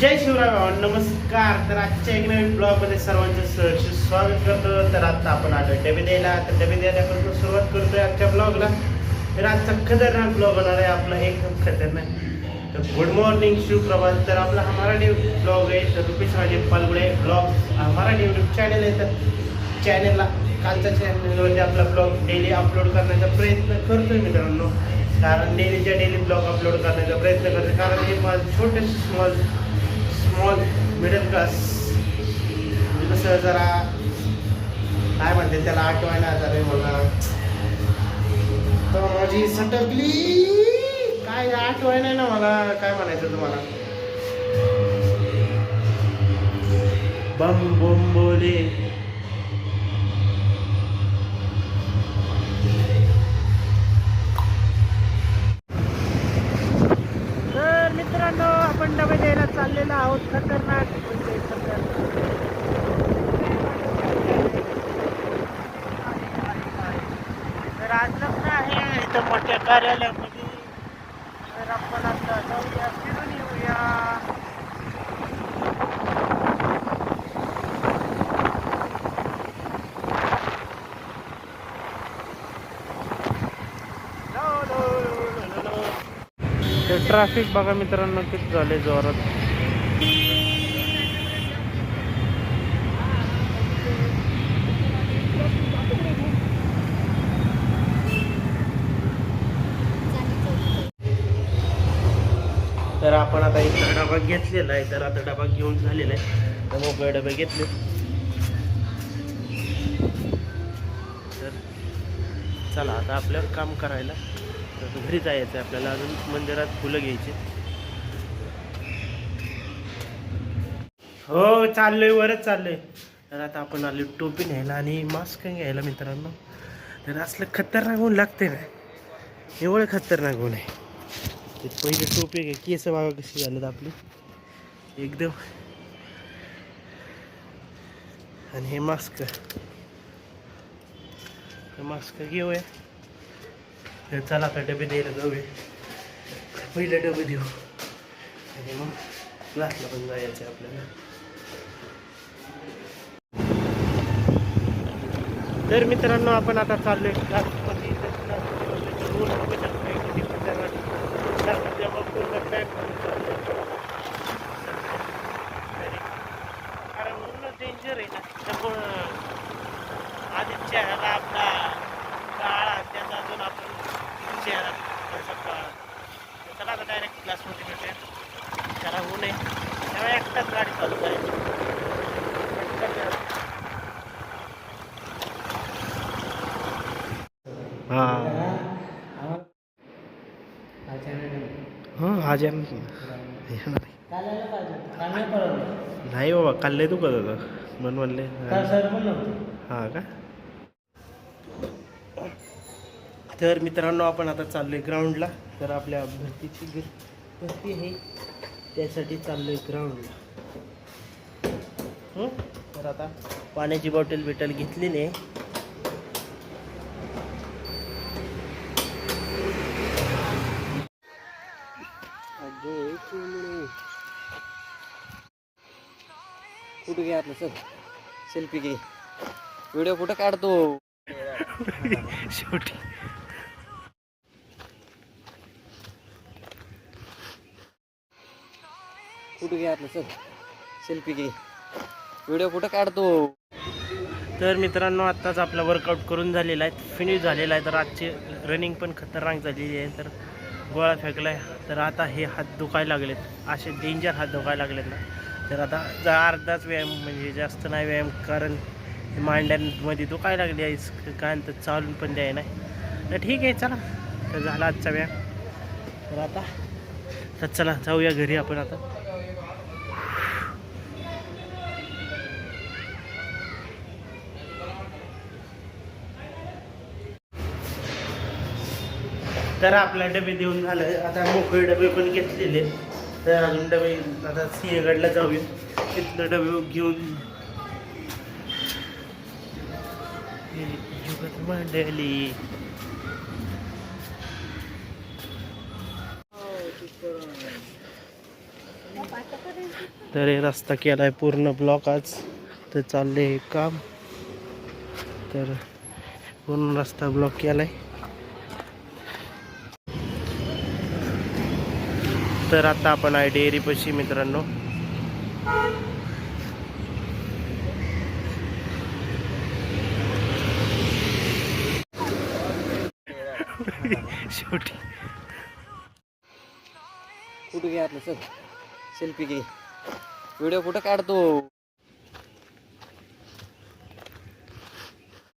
जय शिवराय नमस्कार. तर आजच्या एक नवीन ब्लॉगमध्ये सर्वांचं सहर्ष स्वागत करतो. तर आता आपण आलो डबे द्यायला तर डबे द्यायला सुरुवात करतोय आजच्या ब्लॉगला. तर आजचा खतरनाक ब्लॉग होणार आहे. आपला एकदम खतरनाक. तर गुड मॉर्निंग शिवप्रभात तर आपला हा मराठी ब्लॉग आहे. तर रुपेश माझे पालगुडे ब्लॉग हा मराठी यूट्यूब चॅनल आहे. तर चॅनलला कालच्या चॅनलवरती आपला ब्लॉग डेली अपलोड करण्याचा प्रयत्न करतोय मित्रांनो. कारण डेलीच्या डेली ब्लॉग अपलोड करण्याचा प्रयत्न करतो कारण हे माझं छोटेसे स्मॉल स्मॉल मिडल क्लास कसं जरा काय म्हणते त्याला आठवायला आजार मला तर माझी सटकली. काय आठवाय नाही ना मला काय म्हणायचं तुम्हाला? बम बम बोले. तर मित्रांनो आपण डबे द्यायला चाललेलो आहोत खतरनाक म्हणजे खतरनाक. तर आज लग्न आहे. इथं मोठ्या कार्यालयामध्ये. तर आपण आता जाऊया फिरून येऊया. तर ट्रॅफिक बघा मित्रांनो किती झाले जोरात. तर आपण आता इथं डबा घेतलेला आहे तर आता डबा घेऊन झालेला आहे. तर मोकळे डबे घेतले. तर चला आता आपल्याला काम करायला. तर घरी जायचं आहे आपल्याला अजून मंदिरात फुलं घ्यायची. हो चाललोय वरच चाललोय. तर आता आपण आलो टोपी न्यायला आणि मास्क घ्यायला मित्रांनो. तर असलं खतरनाक होऊन लागते ना. एवढं खतरनाक होऊन आहे. ते पहिले टोपी घे. केस वागा कशी झालेत आपली? एकदम. आणि हे मास्क हे मास्क घेऊया. तर चला आता डबे द्यायला जाऊया पहिले डबे देऊ. आणि मग क्लासला पण जायचं आहे आपल्याला. तर मित्रांनो आपण आता चाललो आहे क्लासमध्ये रोज कारण डेंजर आहे ना त्यामुळं आधी ह्याला आपला काळा त्याचा अजून आपण चेहरा थोडासा तर चला आता डायरेक्ट क्लासमध्ये भेटूया त्याला ऊन आहे त्यामुळे एकटाच गाडी चालू आहे हां आज नाही बाबा काल लय करत होतं मन म्हणले हां का तर मित्रांनो आपण आता चाललोय ग्राउंडला तर आपल्या भरतीची भरती आहे. त्यासाठी चाललोय ग्राउंडला हं? तर आता पाण्याची बॉटल बिटल आहे अगं, चिमणी. कुठे घे आपलं? सर सेल्फी घे. व्हिडिओ कुठं काढतो? शेवटी. कुठे घे आपलं सर सेल्फी घे. व्हिडिओ कुठं काढतो? तर मित्रांनो आत्ताच आपला वर्कआउट करून झालेला आहे. फिनिश झालेला आहे. तर आजची रनिंग पण खतरनाक झालेली आहे. तर गोळा फेकला आहे तर आता हे हात दुखायला लागलेत. असे डेंजर हात दुखायला लागलेत ना. तर आता जा अर्धाच व्यायाम म्हणजे जास्त नाही व्यायाम कारण मांड्यांमध्ये दुखायला लागली आहे. काय तर चालून पण द्याय नाही. तर ठीक आहे चला. तर झाला आजचा व्यायाम. तर आता तर चला जाऊया घरी आपण आता. तर आपला डबे देऊन झालं. आता मोकळे डबे पण घेतलेले. तर अजून डबे आता सिंहगडला जाऊया. तिथलं डबे घेऊन. मांडली. तर हे रस्ता केला आहे पूर्ण ब्लॉक आज. तर चालले हे काम. तर पूर्ण रस्ता ब्लॉक केला आहे तर आता आपण आहे डेअरीपाशी मित्रांनो. शेवटी. कुठे घ्या सर सेल्फी घे. व्हिडिओ कुठं काढतो?